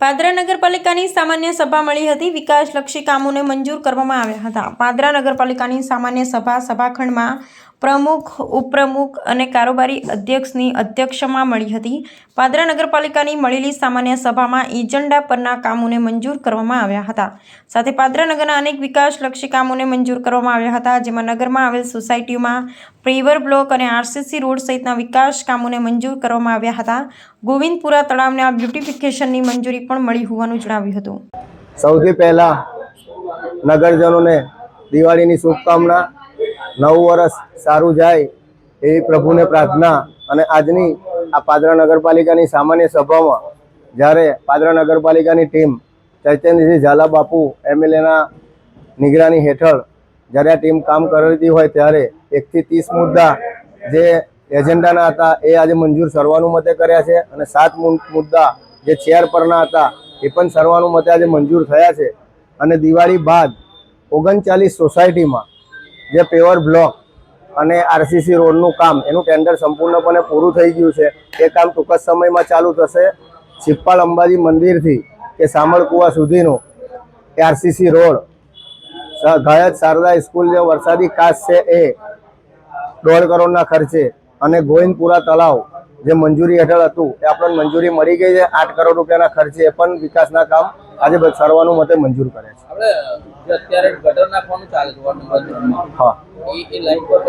પાદરા નગરપાલિકાની સામાન્ય સભા મળી હતી. વિકાસલક્ષી કામોને મંજૂર કરવામાં આવ્યા હતા. પાદરા નગરપાલિકાની સામાન્ય સભા, સભાખંડમાં પ્રમુખ, ઉપપ્રમુખ અને કારોબારી અધ્યક્ષની અધ્યક્ષમાં મળી હતી. પાદરા નગરપાલિકાની મળેલી સામાન્ય સભામાં એજન્ડા પરના કામોને મંજૂર કરવામાં આવ્યા હતા. સાથે પાદરા નગરના અનેક વિકાસલક્ષી કામોને મંજૂર કરવામાં આવ્યા હતા, જેમાં નગરમાં આવેલ સોસાયટીઓમાં પ્રિવર બ્લોક અને આરસીસી રોડ સહિતના વિકાસ કામોને મંજૂર કરવામાં આવ્યા હતા. ગોવિંદપુરા તળાવને આ બ્યુટિફિકેશનની મંજૂરી પણ મળી હોવાનું જણાવ્યું હતું. સૌથી પહેલા નગરજનોને દિવાળીની શુભકામના નવું વર્ષ સારું જાય એવી પ્રભુને પ્રાર્થના અને આજની આ પાદરા નગરપાલિકાની સામાન્ય સભામાં જ્યારે પાદરા નગરપાલિકાની ટીમ ચૈતન્યસિંહ ઝાલા બાપુ એમએલએના નિગરાની હેઠળ જ્યારે આ ટીમ કામ કરતી હોય ત્યારે એકથી ત્રીસ મુદ્દા જે એજન્ડાના હતા એ આજે મંજૂર સર્વાનુમતે કર્યા છે અને સાત મુદ્દા જે ચેર પરના હતા એ પણ સર્વાનુમતે આજે મંજૂર થયા છે. અને દિવાળી બાદ ઓગણચાલીસ સોસાયટીમાં જે પેવર બ્લોક અને આરસીસી રોડનું કામ, એનું ટેન્ડર સંપૂર્ણપણે પૂરું થઈ ગયું છે. એ કામ ટૂંક જ સમયમાં ચાલુ થશે. સિપ્પાલ અંબાજી મંદિરથી કે સામળકુવા સુધીનું આરસીસી રોડ. સ- શારદા સ્કૂલ જે વરસાદી કાચ છે એ દોઢ કરોડના ખર્ચે અને ગોવિંદપુરા તળાવ જે મંજૂરી હેઠળ હતું, એ આપણને મંજૂરી મળી ગઈ છે. આઠ કરોડ રૂપિયાના ખર્ચે એ પણ વિકાસના કામ આજે બ- મતે મંજૂર કરે છે. આપણે અત્યારે ગટર નાખવાનું ચાલે છે. હા. એ એ લાઈન પર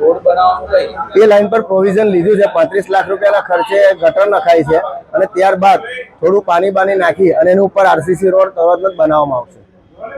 રોડ બનાવવાનું એ લાઈન પર પ્રોવિઝન લીધું છે પાંત્રીસ લાખ રૂપિયાના ખર્ચે ગટર નખાય છે અને ત્યારબાદ થોડું પાણી બાની નાખી અને એની ઉપર આરસીસી રોડ તરત જ બનાવવામાં આવશે.